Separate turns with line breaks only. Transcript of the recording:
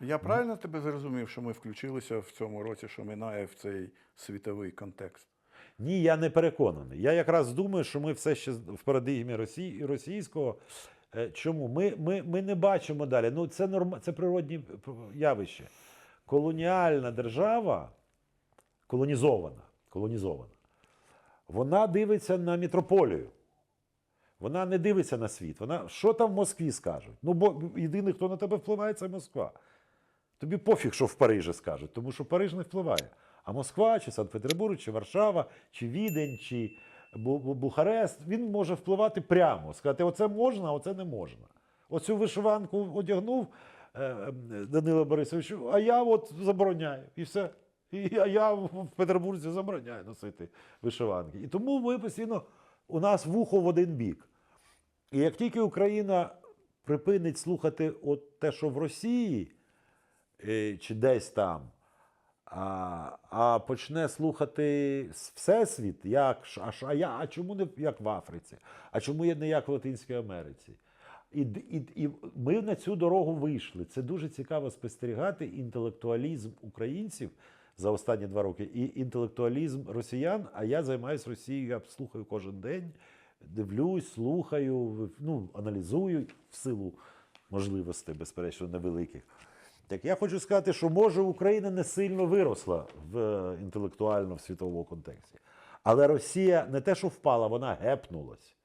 Я правильно тебе зрозумів, що ми включилися в цьому році, що минає в цей світовий контекст?
Ні, я не переконаний. Я якраз думаю, що ми все ще в парадигмі Росії, російського. Е, Чому? Ми, ми, ми не бачимо далі. Ну, це, норм... це природні явище. Колоніальна держава, колонізована, колонізована, вона дивиться на мітрополію. Вона не дивиться на світ. Вона, що там в Москві скажуть? Ну, бо єдиний, хто на тебе впливає, це Москва. Тобі пофіг, що в Парижі скажуть, тому що Париж не впливає. А Москва, чи Санкт-Петербург, чи Варшава, чи Відень, чи Бу- Бу- Бухарест, він може впливати прямо, сказати, оце можна, а оце не можна. Оцю вишиванку одягнув е, е, Данило Борисович, а я от забороняю. І все. І, а я в Петербурзі забороняю носити вишиванки. І тому ми постійно, у нас вухо в один бік. І як тільки Україна припинить слухати от те, що в Росії, чи десь там, а, а почне слухати Всесвіт, як, а, а, я, а чому не як в Африці? А чому не як в Латинській Америці? І, і, і ми на цю дорогу вийшли. Це дуже цікаво спостерігати інтелектуалізм українців за останні два роки і інтелектуалізм росіян. А я займаюся Росією, я слухаю кожен день, дивлюсь, слухаю, ну, аналізую в силу можливостей, безперечно, невеликих. Так я хочу сказати, що може Україна не сильно виросла в е, інтелектуально в світовому контексті. Але Росія не те, що впала, вона гепнулась.